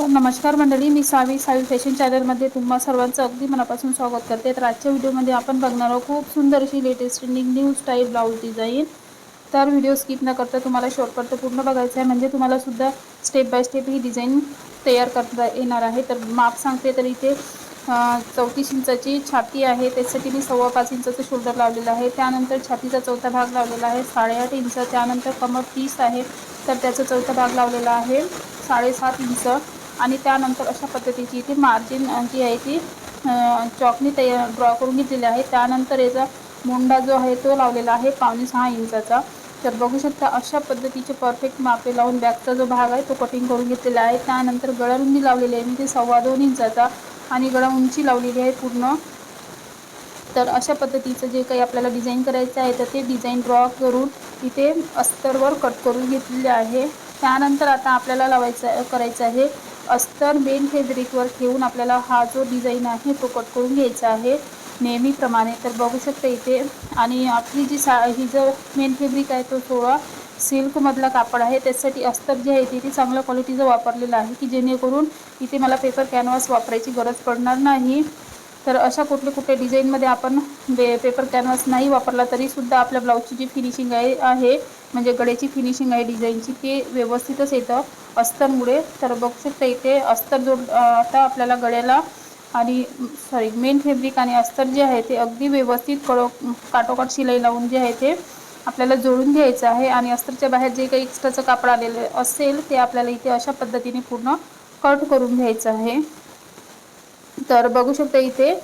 तर नमस्कार मंडळी. मी सावी सावी फॅशन चॅनलमध्ये तुम्हा सर्वांचं अगदी मनापासून स्वागत करते. तर आजच्या व्हिडिओमध्ये आपण बघणार आहोत खूप सुंदर अशी latest trending new style blouse design तर व्हिडिओ स्किप न करता तुम्हाला शॉर्टकट पूर्ण बघायचं आहे. म्हणजे तुम्हाला सुद्धा स्टेप बाय स्टेप ही डिझाईन तयार करता येणार आहे. तर माप सांगते तर इथे चौतीस इंचाची छाती आहे. त्यासाठी मी सव्वा पाच इंचाचं शोल्डर लावलेलं आहे. त्यानंतर छातीचा चौथा भाग लावलेला आहे. साडेआठ इंच. त्यानंतर कमर तीस आहे. तर त्याचा चौथा भाग लावलेला आहे. साडेसात इंच. आणि त्यानंतर अशा पद्धतीची इथे मार्जिन जी आहे ती चॉकनी तयार ड्रॉ करून घेतलेली आहे. त्यानंतर याचा मुंडा जो आहे तो लावलेला आहे पावणे सहा इंचाचा. तर बघू शकता अशा पद्धतीचे परफेक्ट मापे लावून बॅगचा जो भाग आहे तो कटिंग करून घेतलेला आहे. त्यानंतर गळारुंदी लावलेली आहे म्हणजे सव्वा दोन इंचाचा. आणि गळा उंची लावलेली आहे पूर्ण. तर अशा पद्धतीचं जे काही आपल्याला डिझाईन करायचं आहे तर ते डिझाईन ड्रॉ करून इथे अस्तरवर कट करून घेतलेले आहे. त्यानंतर आता आपल्याला लावायचं करायचं आहे अस्तर मेन फेब्रिकवर ठेवून आपल्याला हा जो डिझाईन आहे तो कट करून घ्यायचा आहे. नेहमीप्रमाणे तर बघू शकता इथे. आणि आपली जी सा ही जो मेन फेब्रिक आहे तो थोडा सिल्कमधला कापड आहे. त्यासाठी अस्तर जे आहे ते चांगल्या क्वालिटीचं वापरलेलं आहे की जेणेकरून इथे मला पेपर कॅनव्हास वापरायची गरज पडणार नाही. तर अशा कुठले कुठल्या डिझाईनमध्ये आपण बे पेपर कॅनव्हास नाही वापरला तरीसुद्धा आपल्या ब्लाऊजची जी फिनिशिंग आहे आहे म्हणजे गड्याची फिनिशिंग आहे डिझाईनची ते व्यवस्थितच येतं. अस्तरमुळे तर बघू शकता इथे अस्तर जोड आता आपल्याला गड्याला आणि सॉरी मेन फॅब्रिक आणि अस्तर जे आहे ते अगदी व्यवस्थित कडो काटोकाट शिलाई लावून जे आहे ते आपल्याला जोडून घ्यायचं आहे आणि अस्तरच्या बाहेर जे काही एक्स्ट्राचं कापड आलेलं असेल ते आपल्याला इथे अशा पद्धतीने पूर्ण कट करून घ्यायचं आहे. तर बघू शकता इथे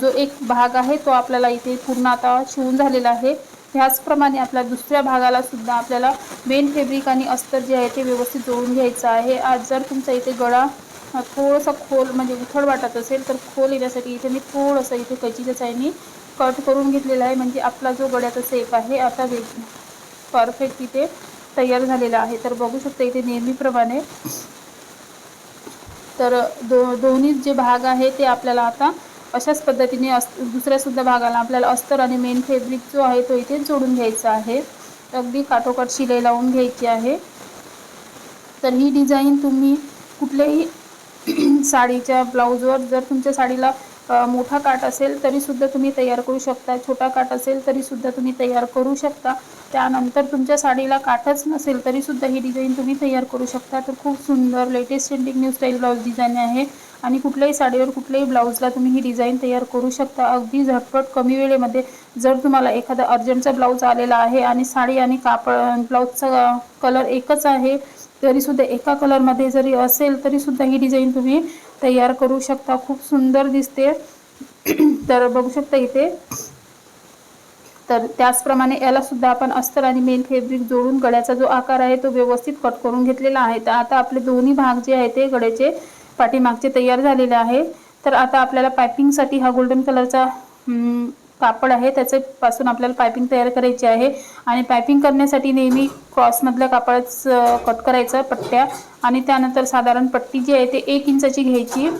जो एक भाग आहे तो आपल्याला इथे पूर्ण आता शिवून झालेला आहे. ह्याचप्रमाणे आपल्या दुसऱ्या भागाला सुद्धा आपल्याला मेन फेब्रिक आणि अस्तर जे आहे ते व्यवस्थित जोडून घ्यायचं आहे. आज जर तुमचा इथे गळा थोडंसं खोल म्हणजे उथळ वाटत असेल तर खोल येण्यासाठी इथे मी थोडंसं इथे कैचीच्या चायनी कट करून घेतलेला आहे. म्हणजे आपला जो गळ्याचा सेप आहे आता वेग परफेक्ट इथे तयार झालेला आहे. तर बघू शकता इथे नेहमीप्रमाणे तर दो दोन्ही जे भाग आहे ते आपल्याला आता अशाच पद्धतीने अस दुसऱ्यासुद्धा भागाला आपल्याला अस्तर आणि मेन फॅब्रिक जो आहे तो इथे जोडून घ्यायचा आहे. अगदी काठोकाठ शिलाई लावून घ्यायची आहे. तर ही डिझाईन तुम्ही कुठल्याही साडीच्या ब्लाऊजवर जर तुमच्या साडीला मोठा काट असेल तरीसुद्धा तुम्ही तयार करू शकता. छोटा काट असेल तरीसुद्धा तुम्ही तयार करू शकता. त्यानंतर तुमच्या साडीला काठच नसेल तरीसुद्धा ही डिझाईन तुम्ही तयार करू शकता. तर खूप सुंदर latest trending new style blouse design आहे. आणि कुठल्याही साडीवर कुठल्याही ब्लाऊजला तुम्ही ही डिझाईन तयार करू शकता. अगदी झटपट कमी वेळेमध्ये जर तुम्हाला एखादा अर्जंटचा ब्लाऊज आलेला आहे आणि साडी आणि कापड ब्लाऊजचा कलर एकच आहे तरीसुद्धा एका कलरमध्ये जरी असेल तरीसुद्धा ही डिझाईन तुम्ही तयार करू शकता. खूप सुंदर दिसते. तर बघू शकता इथे. तर त्याचप्रमाणे यालासुद्धा आपण अस्तर आणि मेन फेब्रिक जोडून गळ्याचा जो आकार आहे तो व्यवस्थित कट करून घेतलेला आहे. तर आता आपले दोन्ही भाग जे आहे ते गळ्याचे पाठीमागचे तयार झालेले आहे तर आता आपल्याला पायपिंगसाठी हा गोल्डन कलरचा कापड आहे त्याच्यापासून आपल्याला पायपिंग तयार करायची आहे. आणि पायपिंग करण्यासाठी नेहमी क्रॉसमधल्या कापडच कट करायचं पट्ट्या. आणि त्यानंतर साधारण पट्टी जी आहे ते एक इंचाची घ्यायची.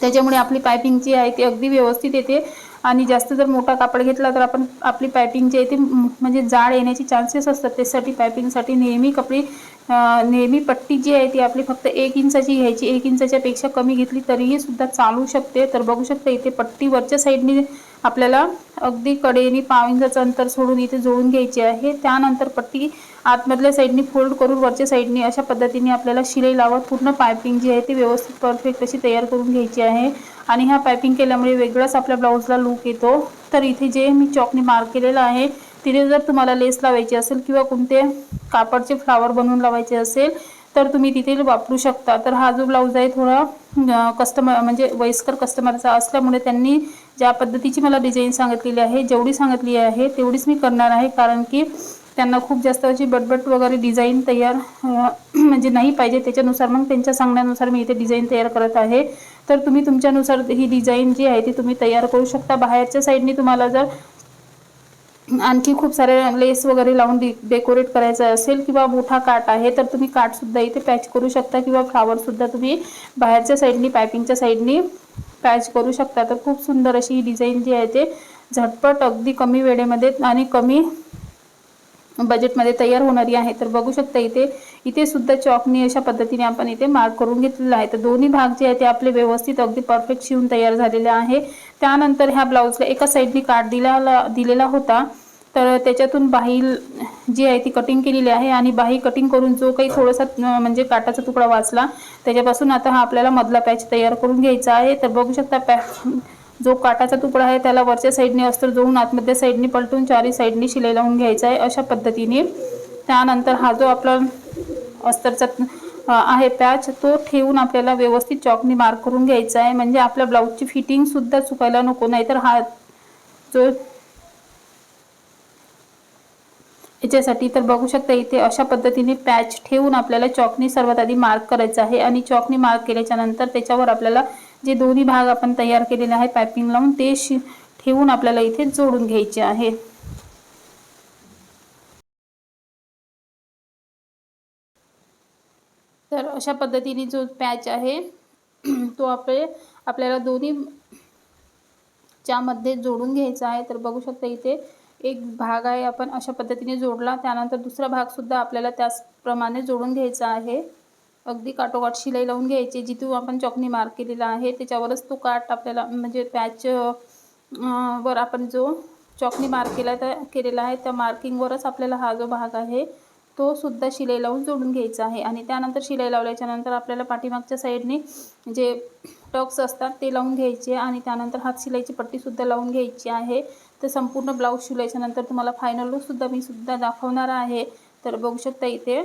त्याच्यामुळे आपली पायपिंग जी आहे ती अगदी व्यवस्थित येते. आणि जास्त जर मोठा कापड घेतला तर आपण आपली पायपिंग जी आहे ती म्हणजे जाड येण्याची चान्सेस असतात. त्यासाठी पायपिंगसाठी नेहमी कपडी नेहमी पट्टी जी आहे ती आपली फक्त एक इंचाची घ्यायची. एक इंचाच्यापेक्षा कमी घेतली तरीही सुद्धा चालू शकते. तर बघू शकता इथे पट्टी वरच्या साईडने आपल्याला अगदी कडेने पाव इंचाचं अंतर सोडून इथे जोडून घ्यायची आहे. त्यानंतर पट्टी आतमधल्या साईडनी फोल्ड करून वरच्या साईडनी अशा पद्धतीने आपल्याला शिलाई लावत पूर्ण पायपिंग जी आहे ती व्यवस्थित परफेक्ट अशी तयार करून घ्यायची आहे. आणि ह्या पायपिंग केल्यामुळे वेगळाच आपल्या ब्लाऊजला लूक येतो. तर इथे जे मी चॉकने मार्क केलेलं आहे तिथे जर तुम्हाला लेस लावायची असेल किंवा कोणते कापडचे फ्लावर बनवून लावायचे असेल तर तुम्ही तिथे वापरू शकता. तर हा जो ब्लाऊज आहे थोडा कस्टमर म्हणजे वयस्कर कस्टमरचा असल्यामुळे त्यांनी ज्या पद्धतीची मला डिझाईन सांगितलेली आहे जेवढी सांगितली आहे तेवढीच मी करणार आहे. कारण की त्यांना खूप जास्त अशी बटबट वगैरे डिझाईन तयार म्हणजे नाही पाहिजे. त्याच्यानुसार मग त्यांच्या सांगण्यानुसार मी इथे डिझाईन तयार करत आहे. तर तुम्ही तुमच्यानुसार ही डिझाईन जी आहे ती तुम्ही तयार करू शकता. बाहेरच्या साईडनी तुम्हाला जर आणखी खूप सारे लेस वगैरे लावून डि डेकोरेट करायचं असेल किंवा मोठा काट आहे तर तुम्ही काठसुद्धा इथे पॅच करू शकता किंवा फ्लावरसुद्धा तुम्ही बाहेरच्या साईडनी पायपिंगच्या साईडनी पॅच करू शकता. तर खूप सुंदर अशी ही डिझाईन जी आहे ते झटपट अगदी कमी वेळेमध्ये आणि कमी बजेटमध्ये तयार होणारी आहे. तर बघू शकता इथे इथे सुद्धा चॉकनी अशा पद्धतीने आपण इथे मार्क करून घेतलेला आहे. तर दोन्ही भाग जे आहे ते आपले व्यवस्थित अगदी परफेक्ट शिवून तयार झालेले आहे. त्यानंतर ह्या ब्लाऊजला एका साईडनी काट दिला दिलेला होता. तर त्याच्यातून बाही जी आहे ती कटिंग केलेली आहे आणि बाही कटिंग करून जो काही थोडासा म्हणजे काटाचा तुकडा वाचला त्याच्यापासून आता हा आपल्याला मधला पॅच तयार करून घ्यायचा आहे. तर बघू शकता पॅच जो काटाचा तुकडा आहे त्याला वरच्या साईडने अस्तर जोडून आतमध्ये साईडने पलटून चारी साईडने शिलाई लावून घ्यायचा आहे अशा पद्धतीने. त्यानंतर हा जो आपला अस्तरचा आहे पॅच तो ठेवून आपल्याला व्यवस्थित चॉकने मार्क करून घ्यायचा आहे. म्हणजे आपल्या ब्लाऊजची फिटिंगसुद्धा चुकायला नको नाही तर हा जो याच्यासाठी तर बघू शकता इथे अशा पद्धतीने पॅच ठेवून आपल्याला चॉकनी सर्वात आधी मार्क करायचं आहे आणि चॉकनी मार्क केल्याच्यानंतर त्याच्यावर आपल्याला जे दोन्ही भाग आपण तयार केलेले आहे पायपिंग लावून ते ठेवून आपल्याला इथे जोडून घ्यायचे आहे. तर अशा पद्धतीने जो पॅच आहे तो आपले आपल्याला दोन्ही च्यामध्ये जोडून घ्यायचा आहे. तर बघू शकता इथे एक भाग आहे आपण अशा पद्धतीने जोडला. त्यानंतर दुसरा भागसुद्धा आपल्याला त्याचप्रमाणे जोडून घ्यायचा आहे. अगदी काटोकाट शिलाई लावून घ्यायची जिथून आपण चॉकनी मार्क केलेला आहे. त्याच्यावरच तो काट आपल्याला म्हणजे पॅच वर आपण जो चॉकनी मार्क केला त्या केलेला आहे त्या मार्किंगवरच आपल्याला हा जो भाग आहे तो सुद्धा शिलाई लावून जोडून घ्यायचा आहे. आणि त्यानंतर शिलाई लावल्याच्या नंतर आपल्याला पाठीमागच्या साईडने जे टक्स असतात ते लावून घ्यायचे आणि त्यानंतर हात शिलाईची पट्टीसुद्धा लावून घ्यायची आहे. तर संपूर्ण ब्लाऊज शिवल्याच्या नंतर तुम्हाला फायनल लुकसुद्धा मी सुद्धा दाखवणार आहे. तर बघू शकता इथे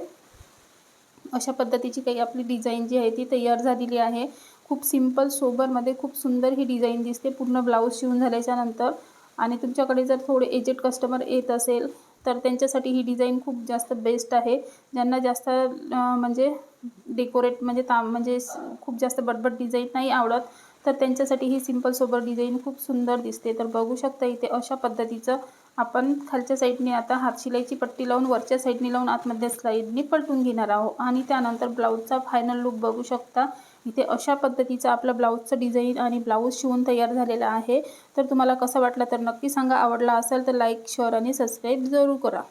अशा पद्धतीची काही आपली डिझाईन जी आहे ती तयार झालेली आहे. खूप सिंपल सोबरमध्ये खूप सुंदर ही डिझाईन दिसते. पूर्ण ब्लाऊज शिवून झाल्याच्यानंतर. आणि तुमच्याकडे जर थोडे एजेड कस्टमर येत असेल तर त्यांच्यासाठी ही डिझाईन खूप जास्त बेस्ट आहे. ज्यांना जास्त म्हणजे डेकोरेट म्हणजे ता म्हणजे खूप जास्त बटबट डिझाईन नाही आवडत. तर त्यांच्यासाठी ही सिंपल सोबर डिझाईन खूप सुंदर दिसते. तर बघू शकता इथे अशा पद्धतीचं आपण खालच्या साईडने आता हात शिलाईची पट्टी लावून वरच्या साईडने लावून आतमध्ये स्लाईडने पलटून घेणार आहोत. आणि त्यानंतर ब्लाऊजचा फायनल लुक बघू शकता. इथे अशा पद्धतीचं आपलं ब्लाऊजचं डिझाईन आणि ब्लाऊज शिवून तयार झालेला आहे. तर तुम्हाला कसं वाटलं तर नक्की सांगा. आवडला असेल तर लाईक शेअर आणि सबस्क्राईब जरूर करा.